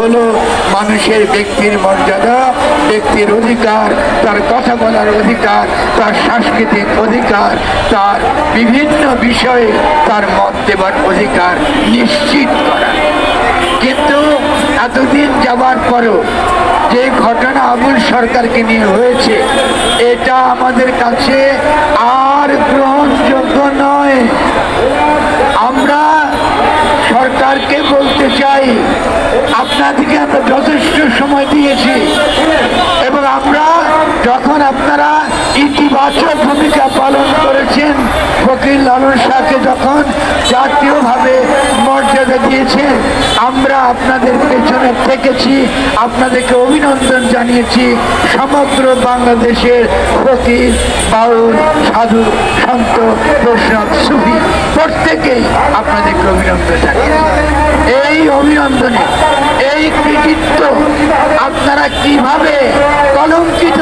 হলো মানুষের ব্যক্তির মর্যাদা, ব্যক্তির অধিকার, তার কথা বলার অধিকার, তার সাংস্কৃতিক অধিকার, তার বিভিন্ন বিষয়ে তার মত দেবার অধিকার নিশ্চিত করা। কিন্তু এতদিন যাবার পরও যে ঘটনা আবুল সরকারকে নিয়ে হয়েছে, এটা আমাদের কাছে আর গ্রহণযোগ্য নয়। আমরা সরকারকে বলতে চাই সময় দিয়েছি। এবং আমরা যখন আপনারা ইতিবাচক ভূমিকা পালন করেছেন, ফকির লালন শাহকে যখন জাতীয়ভাবে মর্যাদা দিয়েছেন, আমরা আপনাদের পেছনে থেকেছি, আপনাদেরকে অভিনন্দন জানিয়েছি। সমগ্র বাংলাদেশের ফকির, বাউল, সাধু, সন্ত বৈষ্ণব সুফি, প্রত্যেকেই আপনাদেরকে অভিনন্দন জানিয়েছি। এই অভিনন্দনে এই আপনারা কীভাবে কলঙ্কিত